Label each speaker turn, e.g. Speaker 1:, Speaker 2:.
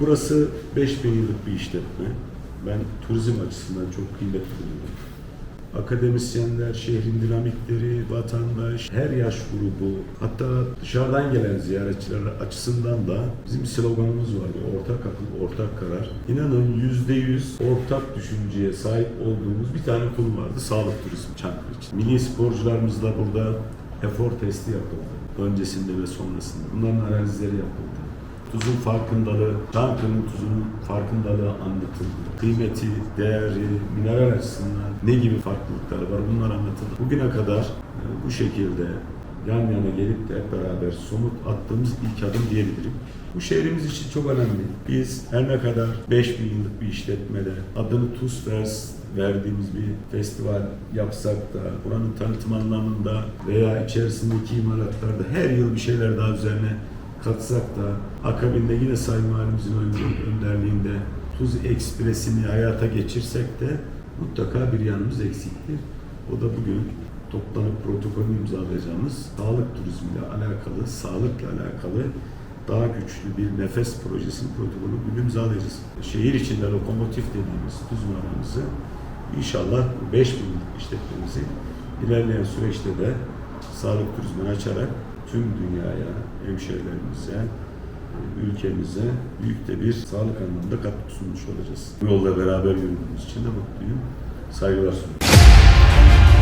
Speaker 1: Burası 5000 yıllık bir işletme. Ben turizm açısından çok kıymetli buluyorum. Akademisyenler, şehrin dinamikleri, vatandaş, her yaş grubu, hatta dışarıdan gelen ziyaretçiler açısından da bizim sloganımız vardı. Ortak akıl, ortak karar. İnanın yüzde yüz ortak düşünceye sahip olduğumuz bir tane konu vardı. Sağlık turizmi Çankırı için. Milli sporcularımız da burada efor testi yapıldı. Öncesinde ve sonrasında. Bunların analizleri yapıldı. Tuzun farkındalığı, Çankırı'nın tuzunun farkındalığı anlatıldı. Kıymeti, değeri, mineral açısından ne gibi farklılıklar var bunlar anlatıldı. Bugüne kadar e, bu şekilde yan yana gelip de hep beraber somut attığımız ilk adım diyebilirim. Bu şehrimiz için çok önemli. Biz her ne kadar 5000 yıllık bir işletmede adını TUSFERS verdiğimiz bir festival yapsak da buranın tanıtım anlamında veya içerisindeki imalatlarda her yıl bir şeyler daha üzerine katsak da akabinde yine Sayın Valimizin ön- önderliğinde Tuz Ekspresi'ni hayata geçirsek de mutlaka bir yanımız eksiktir. O da bugün toplanıp protokolü imzalayacağımız sağlık turizmiyle alakalı, sağlıkla alakalı daha güçlü bir nefes projesinin protokolü bugün imzalayacağız. Şehir içinde lokomotif dediğimiz tuz maramızı inşallah 5000 yıllık işletmemizi ilerleyen süreçte de sağlık turizmini açarak tüm dünyaya, hemşehrilerimize, ülkemize büyük de bir sağlık anlamında katkı sunmuş olacağız. Bu yolda beraber yürüdüğümüz için de mutluyum. Saygılar sunuyorum.